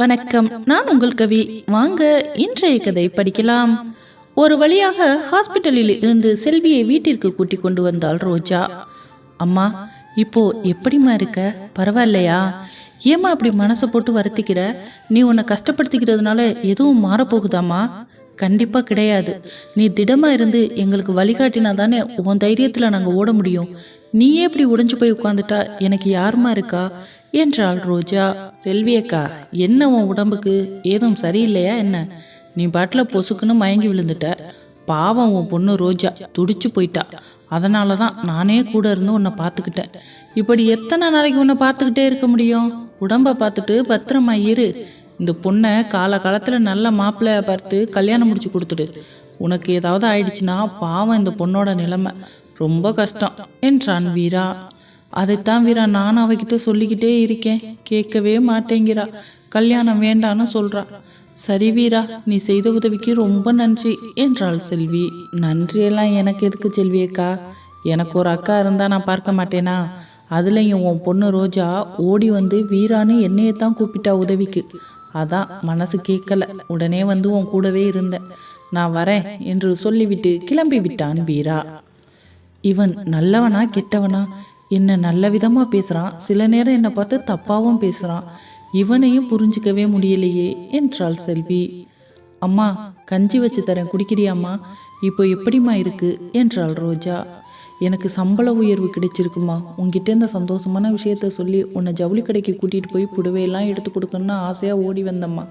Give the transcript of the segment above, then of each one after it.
வணக்கம். நான் உங்கள் கவி. வாங்க இன்றைய கதை படிக்கலாம். ஒரு வழியாக ஹாஸ்பிட்டலில் இருந்து செல்வியை வீட்டிற்கு கூட்டி கொண்டு வந்தாள் ரோஜா. அம்மா இப்போ எப்படிம்மா இருக்க? பரவாயில்லையா? ஏம்மா அப்படி மனசை போட்டு வருத்திக்கிற? நீ உன்னை கஷ்டப்படுத்திக்கிறதுனால எதுவும் மாறப்போகுதாம்மா? கண்டிப்பாக கிடையாது. நீ திடமாக இருந்து எங்களுக்கு வழிகாட்டினா தானே உன் தைரியத்தில் நாங்கள் ஓட முடியும். நீயே இப்படி உடைஞ்சு போய் உட்காந்துட்டா எனக்கு யாருமா இருக்கா? என்றாள் ரோஜா செல்வியக்கா என்ன உன் உடம்புக்கு? ஏதும் சரியில்லையா என்ன? நீ பாட்டில் பொசுக்குன்னு மயங்கி விழுந்துட்ட. பாவம் உன் பொண்ணு ரோஜா துடிச்சு போயிட்டா. அதனால தான் நானே கூட இருந்து உன்னை பார்த்துக்கிட்டேன். இப்படி எத்தனை நாளைக்கு உன்னை பார்த்துக்கிட்டே இருக்க முடியும்? உடம்பை பார்த்துட்டு பத்திரமா இரு. இந்த பொண்ணை கால காலத்தில் நல்ல மாப்பிள்ளைய பார்த்து கல்யாணம் முடிச்சு கொடுத்துடு. உனக்கு ஏதாவது ஆயிடுச்சுன்னா பாவம் இந்த பொண்ணோட நிலைமை. ரொம்ப கஷ்டம் என்றான் வீரா. அதைத்தான் வீரா நானும் அவகிட்ட சொல்லிக்கிட்டே இருக்கேன். கேட்கவே மாட்டேங்கிறா. கல்யாணம் வேண்டான்னு சொல்றா. சரி வீரா நீ செய்த உதவிக்கு ரொம்ப நன்றி என்றாள் செல்வி. நன்றியெல்லாம் எனக்கு எதுக்கு செல்வி அக்கா? எனக்கு ஒரு அக்கா இருந்தா நான் பார்க்க மாட்டேனா? அதுலேயும் உன் பொண்ணு ரோஜா ஓடி வந்து வீரான்னு என்னையே தான் கூப்பிட்டா உதவிக்கு. அதான் மனசு கேட்கல. உடனே வந்து உன் கூடவே இருந்தேன் நான் வரேன் என்று சொல்லிவிட்டு கிளம்பி விட்டான் வீரா. இவன் நல்லவனா கெட்டவனா? என்ன நல்ல விதமாக பேசுகிறான் சில நேரம் என்னை பார்த்து தப்பாகவும் பேசுகிறான் இவனையும் புரிஞ்சுக்கவே முடியலையே என்றாள் செல்வி. அம்மா கஞ்சி வச்சு தரேன் குடிக்கிறியாம்மா? இப்போ எப்படிம்மா இருக்கு? என்றாள் ரோஜா. எனக்கு சம்பள உயர்வு கிடைச்சிருக்குமா உங்ககிட்ட இந்த சந்தோஷமான விஷயத்த சொல்லி உன்னை ஜவுளி கடைக்கு கூட்டிகிட்டு போய் புடவையெல்லாம் எடுத்து கொடுக்கணும்னு ஆசையாக ஓடி வந்தம்மா.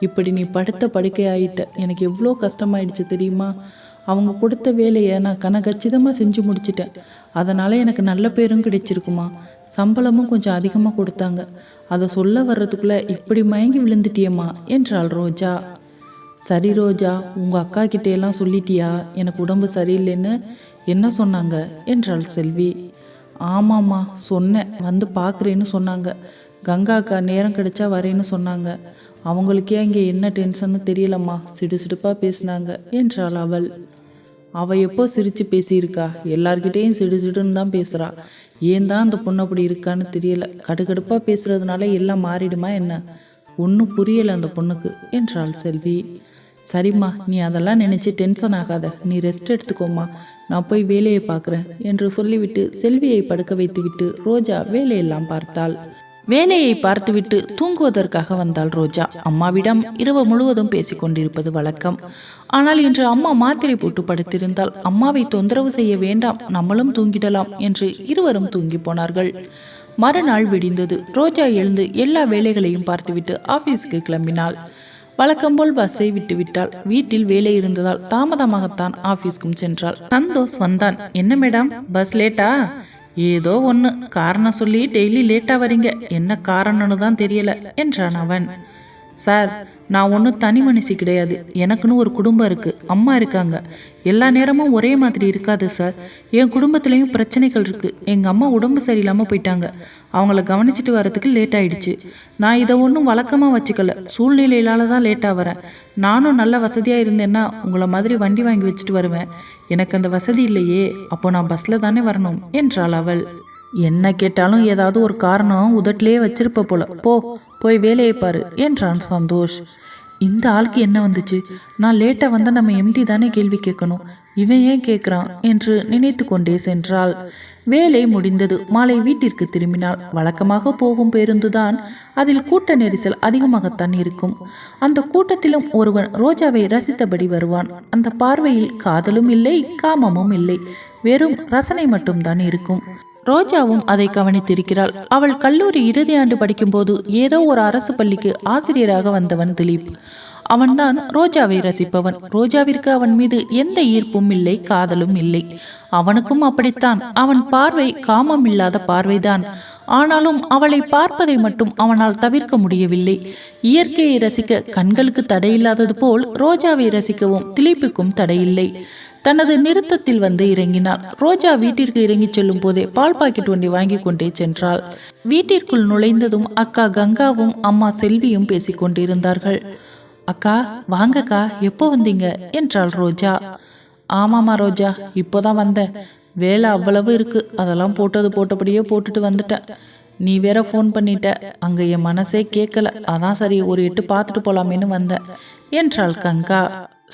இப்படி நீ படுத்த படுக்கை ஆயிட்ட எனக்கு எவ்வளோ கஷ்டமாயிடுச்சு தெரியுமா? அவங்க கொடுத்த வேலையை நான் கனகச்சிதமாக செஞ்சு முடிச்சிட்டேன். அதனால் எனக்கு நல்ல பேரும் கிடைச்சிருக்குமா? சம்பளமும் கொஞ்சம் அதிகமாக கொடுத்தாங்க. அதை சொல்ல வர்றதுக்குள்ளே இப்படி மயங்கி விழுந்துட்டியம்மா? என்றாள் ரோஜா. சரி ரோஜா உங்கள் அக்கா கிட்டேயெல்லாம் சொல்லிட்டியா? எனக்கு உடம்பு சரியில்லைன்னு என்ன சொன்னாங்க? என்றாள் செல்வி. ஆமாம்மா சொன்னேன். வந்து பார்க்குறேன்னு சொன்னாங்க. கங்கா அக்கா நேரம் கிடைச்சா வரேன்னு சொன்னாங்க. அவங்களுக்கே அங்கே என்ன டென்ஷன்னு தெரியலம்மா. சிடுசிடுப்பாக பேசினாங்க என்றாள் அவள். அவ எப்போ சிரித்து பேசியிருக்கா? எல்லார்கிட்டேயும் சிடு சிடுன்னு தான் பேசுகிறா ஏன் தான் அந்த பொண்ணு அப்படி இருக்கான்னு தெரியல. கடுகடுப்பாக பேசுறதுனால எல்லாம் மாறிடுமா என்ன? ஒன்றும் புரியலை அந்த பொண்ணுக்கு என்றாள் செல்வி. சரிம்மா நீ அதெல்லாம் நினச்சி டென்ஷன் ஆகாத. நீ ரெஸ்ட் எடுத்துக்கோம்மா. நான் போய் வேலையை பார்க்குறேன் என்று சொல்லிவிட்டு செல்வியை படுக்க வைத்துவிட்டு ரோஜா வேலையெல்லாம் பார்த்தாள். வேலையை பார்த்துவிட்டு தூங்குவதற்காக வந்தாள் ரோஜா. அம்மாவிடம் இரவு முழுவதும் பேசிக் கொண்டிருப்பது வழக்கம். ஆனால் இன்று அம்மா மாத்திரை போட்டு படுத்திருந்தால் அம்மாவை தொந்தரவு செய்ய வேண்டாம் நம்மளும் தூங்கிடலாம் என்று இருவரும் தூங்கி போனார்கள். மறுநாள் விடிந்தது. ரோஜா எழுந்து எல்லா வேலைகளையும் பார்த்துவிட்டு ஆபீஸ்க்கு கிளம்பினாள். வழக்கம்போல் பஸ்ஸை விட்டுவிட்டாள். வீட்டில் வேலை இருந்ததால் தாமதமாகத்தான் ஆபீஸ்க்கும் சென்றாள். சந்தோஷ் வந்தான். என்ன மேடம்? பஸ் லேட்டா? ஏதோ ஒன்று காரணம் சொல்லி டெய்லி லேட்டாக வரீங்க. என்ன காரணம்னு தான் தெரியல என்றான் அவன். சார் நான் ஒன்றும் தனி மனுஷி கிடையாது. எனக்குன்னு ஒரு குடும்பம் இருக்குது அம்மா இருக்காங்க. எல்லா நேரமும் ஒரே மாதிரி இருக்காது சார். என் குடும்பத்துலேயும் பிரச்சனைகள் இருக்குது எங்கள் அம்மா உடம்பு சரியில்லாமல் போயிட்டாங்க. அவங்கள கவனிச்சிட்டு வரதுக்கு லேட் ஆயிடுச்சு. நான் இதை ஒன்றும் வழக்கமாக வச்சுக்கல. சூழ்நிலையிலால தான் லேட்டாக வரேன். நானும் நல்ல வசதியாக இருந்தேன்னா உங்களை மாதிரி வண்டி வாங்கி வச்சுட்டு வருவேன். எனக்கு அந்த வசதி இல்லையே. அப்போ நான் பஸ்ஸில் தானே வரணும் என்றாள் அவள். என்ன கேட்டாலும் ஏதாவது ஒரு காரணம் உதட்டிலே வச்சிருப்ப போல. போ போய் வேலையை பாரு என்றான் சந்தோஷ். இந்த ஆளுக்கு என்ன வந்துச்சு? நான் லேட்டாக வந்தால் நம்ம எம்டி தானே கேள்வி கேட்கணும். இவன் ஏன் கேட்குறான்? என்று நினைத்து கொண்டே சென்றாள். வேலை முடிந்தது. மாலை வீட்டிற்கு திரும்பினாள். வழக்கமாக போகும் பேருந்து தான் அதில் கூட்ட நெரிசல் அதிகமாகத்தான் இருக்கும். அந்த கூட்டத்திலும் ஒருவன் ரோஜாவை ரசித்தபடி வருவான். அந்த பார்வையில் காதலும் இல்லை காமமும் இல்லை. வெறும் ரசனை மட்டும்தான் இருக்கும். ரோஜாவும் அதை கவனித்திருக்கிறாள். அவள் கல்லூரி இறுதி ஆண்டு படிக்கும்போது ஏதோ ஒரு அரசு பள்ளிக்கு ஆசிரியராக வந்தவன் திலீப். அவன்தான் ரோஜாவை ரசிப்பவன். ரோஜாவிற்கு அவன் மீது எந்த ஈர்ப்பும் இல்லை காதலும் இல்லை. அவனுக்கும் அப்படித்தான். அவன் பார்வை காமம் இல்லாத பார்வைதான். ஆனாலும் அவளை பார்ப்பதை மட்டும் அவனால் தவிர்க்க முடியவில்லை. இயற்கையை ரசிக்க கண்களுக்கு தடையில்லாதது போல் ரோஜாவை ரசிக்கவும் திலீப்புக்கும் தடையில்லை. தனது நிறுத்தத்தில் வந்து இறங்கினார் ரோஜா வீட்டிற்கு இறங்கி செல்லும் போதே பால் பாக்கெட் ஒன்றை வாங்கி கொண்டே சென்றாள். வீட்டிற்குள் நுழைந்ததும் அக்கா கங்காவும் அம்மா செல்வியும் பேசிக் கொண்டிருந்தார்கள். அக்கா வாங்கக்கா எப்போ வந்தீங்க? என்றாள் ரோஜா. ஆமாம்மா ரோஜா இப்போதான் வந்தேன். வேலை அவ்வளவு இருக்கு. அதெல்லாம் போட்டது போட்டபடியே போட்டுட்டு வந்துட்டேன் நீ வேற ஃபோன் பண்ணிட்ட. அங்கே என் மனசே கேட்கல அதான் சரி ஒரு எட்டு பார்த்துட்டு போலாமேன்னு வந்தேன் என்றாள் கங்கா.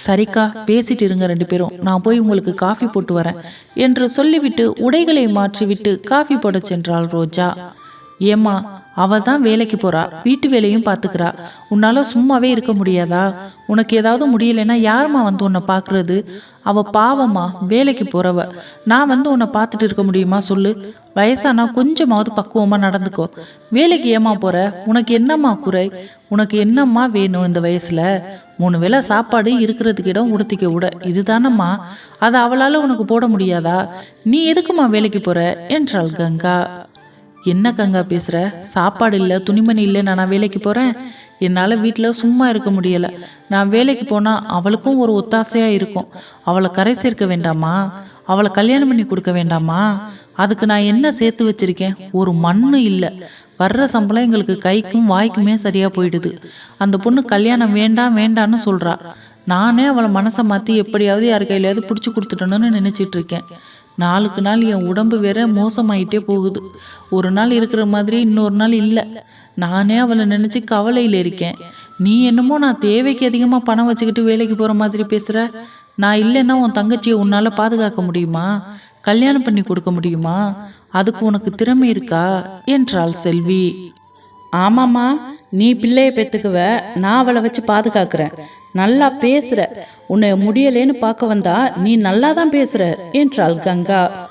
சரிக்கா பேசிட்டு இருங்க ரெண்டு பேரும். நான் போய் உங்களுக்கு காஃபி போட்டு வரேன் என்று சொல்லிவிட்டு உடைகளை மாற்றிவிட்டு காஃபி போடச் சென்றாள் ரோஜா. ஏம்மா அவ தான் வேலைக்கு போறா வீட்டு வேலையும் பார்த்துக்கிறா. உன்னால சும்மாவே இருக்க முடியாதா? உனக்கு ஏதாவது முடியலைன்னா யாரும்மா வந்து உன்னை பார்க்கறது? அவ பாவம்மா வேலைக்கு போறவ. நான் வந்து உன்னை பார்த்துட்டு இருக்க முடியுமா சொல்லு? வயசானா கொஞ்சமாவது பக்குவமா நடந்துக்கோ. வேலைக்கு ஏமா போற? உனக்கு என்னம்மா குறை? உனக்கு என்னம்மா வேணும் இந்த வயசுல? மூணு வேளை சாப்பாடு இருக்கிறதுக்கு இடம் உடுத்திக்க விட. இதுதானம்மா? அதை அவளால் உனக்கு போட முடியாதா? நீ எதுக்குமா வேலைக்கு போற? என்றாள் கங்கா. என்ன கங்கா பேசுற? சாப்பாடு இல்லை துணிமணி இல்லை நான் வேலைக்கு போறேன்? என்னால் வீட்டில் சும்மா இருக்க முடியலை. நான் வேலைக்கு போனால் அவளுக்கும் ஒரு ஒத்தாசையாக இருக்கும். அவளை கரை சேர்க்க வேண்டாமா? அவளை கல்யாணம் பண்ணி கொடுக்க வேண்டாமா? அதுக்கு நான் என்ன சேர்த்து வச்சிருக்கேன்? ஒரு மண்ணு இல்லை. வர்ற சம்பளம் எங்களுக்கு கைக்கும் வாய்க்குமே சரியாக போயிடுது. அந்த பொண்ணு கல்யாணம் வேண்டாம் வேண்டான்னு சொல்கிறா நானே அவளை மனசை மாற்றி எப்படியாவது யார் கையிலையாவது பிடிச்சி கொடுத்துட்டணும்னு நினச்சிட்டு இருக்கேன். நாளுக்கு நாள் என் உடம்பு வேற மோசமாயிட்டே போகுது. ஒரு நாள் இருக்கிற மாதிரி இன்னொரு நாள் இல்லை. நானே அவளை நினச்சி கவலையில் இருக்கேன். நீ என்னமோ நான் தேவைக்கு அதிகமாக பணம் வச்சுக்கிட்டு வேலைக்கு போகிற மாதிரி பேசுகிற நான் இல்லைன்னா உன் தங்கச்சியை உன்னால் பாதுகாக்க முடியுமா? கல்யாணம் பண்ணி கொடுக்க முடியுமா? அதுக்கு உனக்கு திறமை இருக்கா? என்றாள் செல்வி. ஆமாம்மா நீ பிள்ளைய பெற்றுக்குவ நான் அவளை வச்சு பாதுகாக்கிறேன். நல்லா பேசுற. உன்னை முடியலேன்னு பார்க்க வந்தா நீ நல்லா தான் பேசுற என்றாள் கங்கா.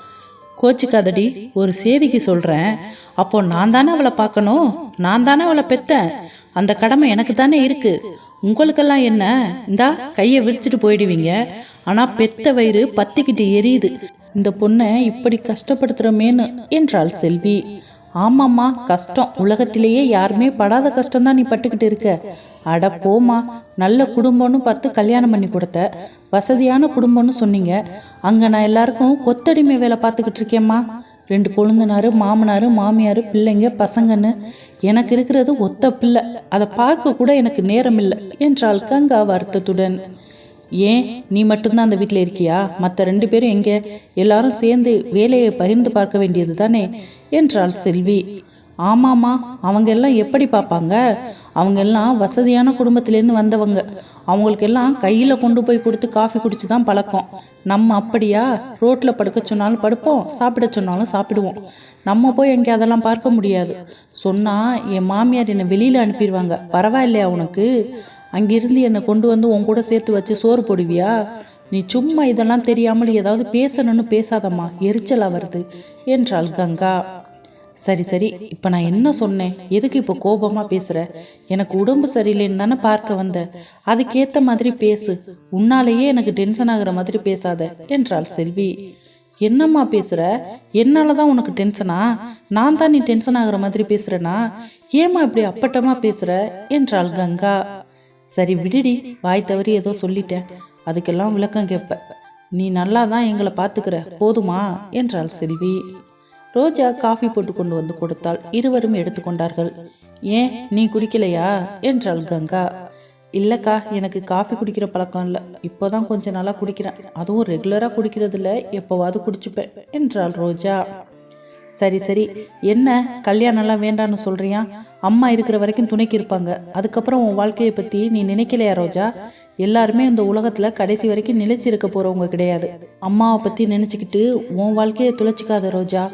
கோச்சிக்காதடி ஒரு சேதிக்கு சொல்கிறேன் அப்போ நான் தானே அவளை பார்க்கணும்? நான் தானே அவளை பெத்தேன். அந்த கடமை எனக்கு தானே இருக்கு. உங்களுக்கெல்லாம் என்ன? இந்தா கையை விரிச்சிட்டு போயிடுவீங்க. ஆனால் பெத்த வயிறு பத்திக்கிட்டு எரியுது. இந்த பொண்ணை இப்படி கஷ்டப்படுத்துகிறோமேன்னு என்றாள் செல்வி. ஆமாம்மா கஷ்டம். உலகத்திலேயே யாருமே படாத கஷ்டம்தான் நீ பட்டுக்கிட்டு இருக்க. அட போம்மா நல்ல குடும்பம்னு பார்த்து கல்யாணம் பண்ணி கொடுத்த. வசதியான குடும்பம்னு சொன்னீங்க. அங்கே நான் எல்லாருக்கும் கொத்தடிமை வேலை பார்த்துக்கிட்டு இருக்கேம்மா. ரெண்டு கொழுந்தனார் மாமனார் மாமியார் பிள்ளைங்க பசங்கன்னு எனக்கு இருக்கிறது ஒத்த பிள்ளை. அதை பார்க்க கூட எனக்கு நேரம் இல்லை என்றாள் கங்கா வருத்தத்துடன். ஏன் நீ மட்டும்தான் அந்த வீட்டில் இருக்கியா? மற்ற ரெண்டு பேரும் எங்கே? எல்லாரும் சேர்ந்து வேலையை பகிர்ந்து பார்க்க வேண்டியது தானே? என்றாள் செல்வி. ஆமாம்மா அவங்க எல்லாம் எப்படி பார்ப்பாங்க? அவங்க எல்லாம் வசதியான குடும்பத்திலேருந்து வந்தவங்க. அவங்களுக்கெல்லாம் கையில் கொண்டு போய் கொடுத்து காஃபி குடிச்சு தான் பழக்கம். நம்ம அப்படியா? ரோட்டில் படுக்க சொன்னாலும் படுப்போம் சாப்பிட சொன்னாலும் சாப்பிடுவோம். நம்ம போய் எங்கே அதெல்லாம் பார்க்க முடியாது. சொன்னால் என் மாமியார் என்னை வெளியில் அனுப்பிடுவாங்க. பரவாயில்லையா உனக்கு? அங்கிருந்து என்னை கொண்டு வந்து உன் கூட சேர்த்து வச்சு சோறு போடுவியா? நீ சும்மா இதெல்லாம் தெரியாமல் ஏதாவது பேசணும்னு பேசாதம்மா. எரிச்சலாக வருது என்றாள் கங்கா. சரி சரி. இப்போ நான் என்ன சொன்னேன்? எதுக்கு இப்போ கோபமாக பேசுகிற எனக்கு உடம்பு சரியில்லைன்னு தானே பார்க்க வந்த. அதுக்கேற்ற மாதிரி பேசு. உன்னாலேயே எனக்கு டென்ஷன் ஆகிற மாதிரி பேசாத என்றாள் செல்வி. என்னம்மா பேசுகிற என்னால் தான் உனக்கு டென்ஷனா நான் தான் நீ டென்ஷன் ஆகிற மாதிரி பேசுகிறேனா ஏம்மா இப்படி அப்பட்டமாக பேசுகிற என்றாள் கங்கா. சரி விடுடி. வாய் தவறி ஏதோ சொல்லிட்டேன். அதுக்கெல்லாம் விளக்கம் கேட்ப. நீ நல்லா தான் எங்களை பார்த்துக்கிற. போதுமா? என்றாள் செல்வி. ரோஜா காஃபி போட்டு கொண்டு வந்து கொடுத்தாள். இருவரும் எடுத்துக்கொண்டார்கள். ஏன்? நீ குடிக்கலையா? என்றாள் கங்கா. இல்லைக்கா எனக்கு காஃபி குடிக்கிற பழக்கம் இல்லை. இப்போதான் கொஞ்ச நாளாக குடிக்கிறேன். அதுவும் ரெகுலராக குடிக்கிறது இல்லை எப்போவாது குடிச்சுப்பேன். என்றாள் ரோஜா. சரி சரி. என்ன? கல்யாணம்லாம் வேண்டான்னு சொல்றியா? அம்மா இருக்கிற வரைக்கும் துணைக்கு இருப்பாங்க. அதுக்கப்புறம் உன் வாழ்க்கையை பற்றி நீ நினைக்கலையா ரோஜா? எல்லாருமே இந்த உலகத்தில் கடைசி வரைக்கும் நிலைச்சிருக்க போகிறவங்க கிடையாது. அம்மாவை பற்றி நினச்சிக்கிட்டு உன் வாழ்க்கையை துளைச்சிக்காத ரோஜா.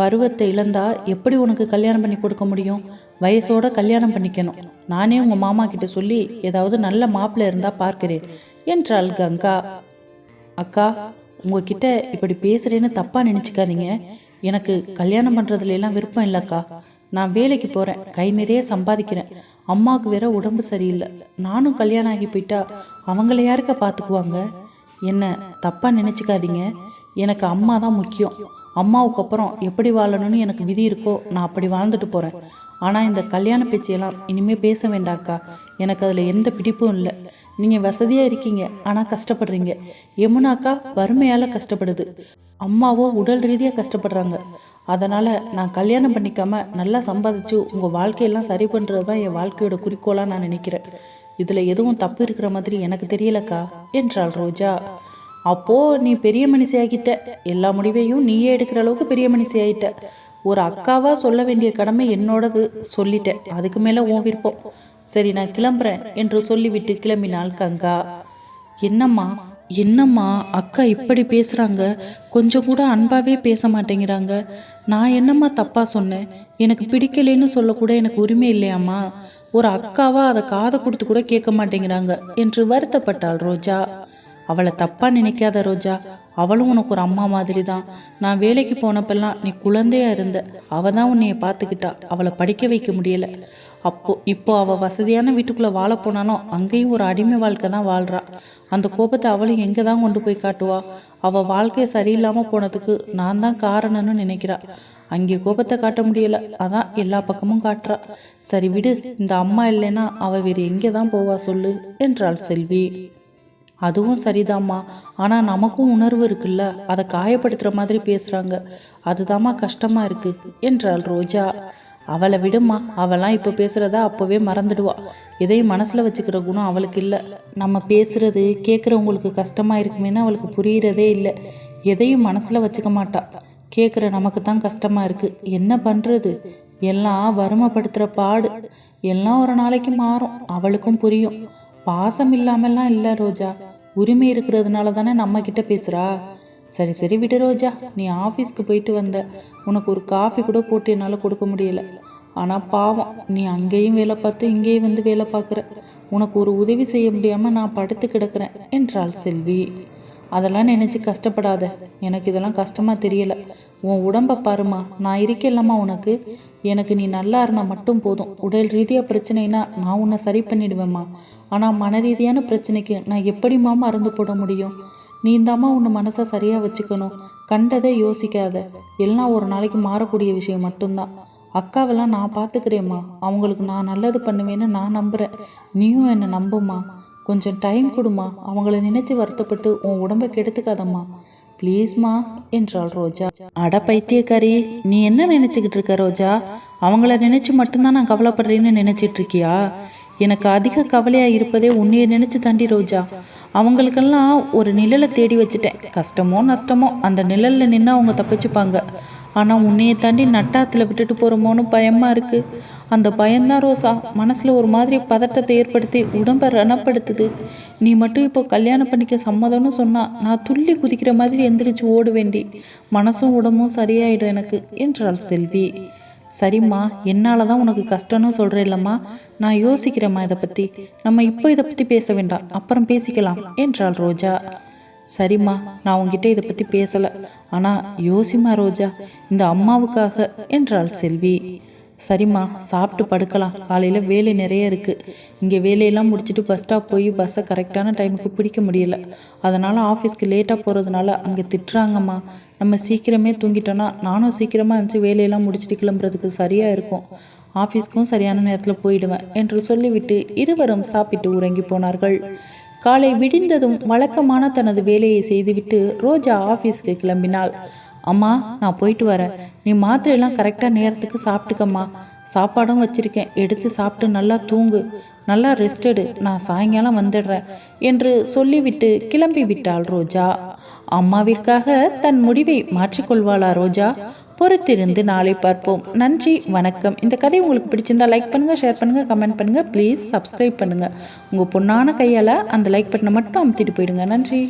பருவத்தை இழந்தா எப்படி உனக்கு கல்யாணம் பண்ணி கொடுக்க முடியும்? வயசோட கல்யாணம் பண்ணிக்கணும். நானே உங்கள் மாமா கிட்ட சொல்லி ஏதாவது நல்ல மாப்பிள்ளை இருந்தால் பார்க்கிறேன் என்றாள் கங்கா. அக்கா உங்ககிட்ட இப்படி பேசுகிறேன்னு தப்பாக நினச்சிக்காதீங்க. எனக்கு கல்யாணம் பண்ணுறதுல எல்லாம் விருப்பம் இல்லைக்கா. நான் வேலைக்கு போகிறேன் கை நிறைய சம்பாதிக்கிறேன். அம்மாவுக்கு வேற உடம்பு சரியில்லை. நானும் கல்யாணம் ஆகி போயிட்டா அவங்கள யாருக்க பார்த்துக்குவாங்க என்ன தப்பாக நினச்சிக்காதீங்க. எனக்கு அம்மா தான் முக்கியம். அம்மாவுக்கு அப்புறம் எப்படி வாழணும்னு எனக்கு விதி இருக்கோ நான் அப்படி வாழ்ந்துட்டு போகிறேன் ஆனால் இந்த கல்யாண பேச்சையெல்லாம் இனிமேல் பேச வேண்டாக்கா எனக்கு அதில் எந்த பிடிப்பும் இல்லை. நீங்கள் வசதியாக இருக்கீங்க ஆனால் கஷ்டப்படுறீங்க. யமுனாக்கா வறுமையால் கஷ்டப்படுது. அம்மாவோ உடல் ரீதியாக கஷ்டப்படுறாங்க. அதனால் நான் கல்யாணம் பண்ணிக்காம நல்லா சம்பாதிச்சு உங்கள் வாழ்க்கையெல்லாம் சரி பண்ணுறது தான் என் வாழ்க்கையோட குறிக்கோளாக நான் நினைக்கிறேன். இதில் எதுவும் தப்பு இருக்கிற மாதிரி எனக்கு தெரியலக்கா என்றாள் ரோஜா. அப்போது நீ பெரிய மனுஷியாகிட்ட எல்லா முடிவையும் நீயே எடுக்கிற அளவுக்கு பெரிய மனுஷியாயிட்ட. ஒரு அக்காவாக சொல்ல வேண்டிய கடமை என்னோடது சொல்லிட்டேன். அதுக்கு மேலே உன் விருப்பம். சரி நான் கிளம்புறேன் என்று சொல்லிவிட்டு கிளம்பினாள் கங்கா. என்னம்மா என்னம்மா அக்கா இப்படி பேசுகிறாங்க கொஞ்சம் கூட அன்பாவே பேச மாட்டேங்கிறாங்க. நான் என்னம்மா தப்பாக சொன்னேன்? எனக்கு பிடிக்கலைன்னு சொல்லக்கூட எனக்கு உரிமை இல்லையாம்மா? ஒரு அக்காவா அதை காதை கொடுத்து கூட கேட்க மாட்டேங்கிறாங்க என்று வருத்தப்பட்டாள் ரோஜா. அவளை தப்பா நினைக்காத ரோஜா. அவளும் உனக்கு ஒரு அம்மா மாதிரி தான் நான் வேலைக்கு போனப்பெல்லாம் நீ குழந்தையா இருந்த. அவள் தான் உன்னைய பார்த்துக்கிட்டா. அவளை படிக்க வைக்க முடியல. அப்போ இப்போ அவள் வசதியான வீட்டுக்குள்ளே வாழ போனாலும் அங்கேயும் ஒரு அடிமை வாழ்க்கை தான் வாழ்றா. அந்த கோபத்தை அவளும் எங்கே தான் கொண்டு போய் காட்டுவா? அவள் வாழ்க்கையை சரியில்லாமல் போனதுக்கு நான் தான் காரணம்னு நினைக்கிறா. அங்கே கோபத்தை காட்ட முடியல. அதான் எல்லா பக்கமும் காட்டுறா. சரி விடு இந்த அம்மா இல்லைன்னா அவள் வேறு எங்கே தான் போவா சொல்லு என்றாள் செல்வி. அதுவும் சரிதாம்மா. ஆனால் நமக்கும் உணர்வு இருக்குல்ல? அதை காயப்படுத்துகிற மாதிரி பேசுகிறாங்க அதுதாம்மா கஷ்டமாக இருக்குது என்றாள் ரோஜா. அவளை விடுமா அவளாம் இப்போ பேசுகிறதா அப்போவே மறந்துடுவா. எதையும் மனசில் வச்சுக்கிற குணம் அவளுக்கு இல்லை. நம்ம பேசுகிறது கேட்குறவங்களுக்கு கஷ்டமாக இருக்குமேன்னு அவளுக்கு புரியிறதே இல்லை. எதையும் மனசில் வச்சுக்க மாட்டா. கேட்குற நமக்கு தான் கஷ்டமாக இருக்குது என்ன பண்ணுறது எல்லாம் வறுமைப்படுத்துகிற பாடு. எல்லாம் ஒரு நாளைக்கு மாறும். அவளுக்கும் புரியும். பாசம் இல்லாமல்லாம் இல்லை ரோஜா. உரிமை இருக்கிறதுனால தானே நம்ம கிட்ட பேசுறா. சரி சரி விடு ரோஜா. நீ ஆஃபீஸ்க்கு போயிட்டு வந்த. உனக்கு ஒரு காஃபி கூட போட்டு என்னால் கொடுக்க முடியல. ஆனால் பாவம் நீ அங்கேயும் வேலை பார்த்து இங்கேயும் வந்து வேலை பார்க்குற. உனக்கு ஒரு உதவி செய்ய முடியாமல் நான் படுத்து கிடக்கிறேன் என்றாள் செல்வி. அதெல்லாம் நினச்சி கஷ்டப்படாத. எனக்கு இதெல்லாம் கஷ்டமாக தெரியலை. உன் உடம்பை பாருமா நான் இருக்கேன்லம்மா உனக்கு. எனக்கு நீ நல்லா இருந்தால் மட்டும் போதும். உடல் ரீதியாக பிரச்சனைனா நான் உன்னை சரி பண்ணிடுவேம்மா. ஆனால் மன ரீதியான பிரச்சனைக்கு நான் எப்படிம்மா மருந்து போட முடியும்? நீ தாம்மா உன்னை மனசை சரியாக வச்சுக்கணும். கண்டதை யோசிக்காத. எல்லாம் ஒரு நாளைக்கு மாறக்கூடிய விஷயம் மட்டும்தான். அக்காவெல்லாம் நான் பார்த்துக்கிறேம்மா அவங்களுக்கு நான் நல்லது பண்ணுவேன்னு நான் நம்புகிறேன் நீயும் என்னை நம்புமா கொஞ்சம் டைம் கொடுமா அவங்கள நினச்சி வருத்தப்பட்டு உன் உடம்பை கெடுத்துக்காதம்மா. ப்ளீஸ்மா என்றாள் ரோஜா. அட பைத்தியக்காரி நீ என்ன நினைச்சுக்கிட்டு இருக்க ரோஜா? அவங்கள நினைச்சு மட்டும்தான் நான் கவலைப்படுறேன்னு நினைச்சிட்டு இருக்கியா? எனக்கு அதிக கவலையா இருப்பதே உன்னைய நினைச்சு தாண்டி ரோஜா. அவங்களுக்கெல்லாம் ஒரு நிழலை தேடி வச்சுட்டேன். கஷ்டமோ நஷ்டமோ அந்த நிழல்ல நின்று அவங்க தப்பிச்சுப்பாங்க. ஆனால் உன்னைய தாண்டி நட்டாத்தில் விட்டுட்டு போகிறோமோன்னு பயமாக இருக்குது அந்த பயம்தான் ரோசா. மனசில் ஒரு மாதிரி பதட்டத்தை ஏற்படுத்தி உடம்பை ரணப்படுத்துது. நீ மட்டும் இப்போ கல்யாணம் பண்ணிக்க சம்மதம்னு சொன்னால் நான் துள்ளி குதிக்கிற மாதிரி எந்திரிச்சு ஓட வேண்டி மனசும் உடம்பும் சரியாயிடும் எனக்கு என்றாள் செல்வி. சரிம்மா என்னால் தான் உனக்கு கஷ்டம்னு சொல்கிறேன் இல்லம்மா நான் யோசிக்கிறேம்மா இதை பற்றி நம்ம இப்போ இதை பற்றி பேச வேண்டாம். அப்புறம் பேசிக்கலாம் என்றாள் ரோஜா. சரிம்மா நான் உங்ககிட்ட இதை பற்றி பேசலை. ஆனால் யோசிமா ரோஜா இந்த அம்மாவுக்காக என்றாள் செல்வி. சரிம்மா சாப்பிட்டு படுக்கலாம். காலையில் வேலை நிறைய இருக்குது இங்கே வேலையெல்லாம் முடிச்சுட்டு பஸ் ஸ்டாப் போய் பஸ்ஸை கரெக்டான டைமுக்கு பிடிக்க முடியல. அதனால் ஆஃபீஸ்க்கு லேட்டாக போகிறதுனால அங்கே திட்டுறாங்கம்மா. நம்ம சீக்கிரமே தூங்கிட்டோன்னா நானும் சீக்கிரமாக இருந்துச்சு வேலையெல்லாம் முடிச்சுட்டு கிளம்புறதுக்கு சரியாக இருக்கும். ஆஃபீஸ்க்கும் சரியான நேரத்தில் போயிடுவேன் என்று சொல்லிவிட்டு இருவரும் சாப்பிட்டு உறங்கி போனார்கள். காலை விடிந்ததும் வழக்கமான தனது வேலையை செய்துவிட்டு ரோஜா ஆஃபீஸ்க்கு கிளம்பினாள். அம்மா நான் போயிட்டு வரேன். நீ மாத்திரையெல்லாம் கரெக்டாக நேரத்துக்கு சாப்பிட்டுக்கம்மா. சாப்பாடும் வச்சிருக்கேன். எடுத்து சாப்பிட்டு நல்லா தூங்கு. நல்லா ரெஸ்டடு நான் சாயங்காலம் வந்துடுறேன் என்று சொல்லிவிட்டு கிளம்பி விட்டாள் ரோஜா. அம்மாவிற்காக தன் முடிவை மாற்றிக்கொள்வாளா ரோஜா? பொறுத்திருந்து நாளை பார்ப்போம். நன்றி வணக்கம். இந்த கதை உங்களுக்கு பிடிச்சிருந்தா லைக் பண்ணுங்கள் ஷேர் பண்ணுங்கள் கமெண்ட் பண்ணுங்கள் ப்ளீஸ் சப்ஸ்கிரைப் பண்ணுங்கள் உங்கள் பொண்ணான கையால் அந்த லைக் பட்டனை மட்டும் அமுத்திட்டு போயிடுங்க. நன்றி.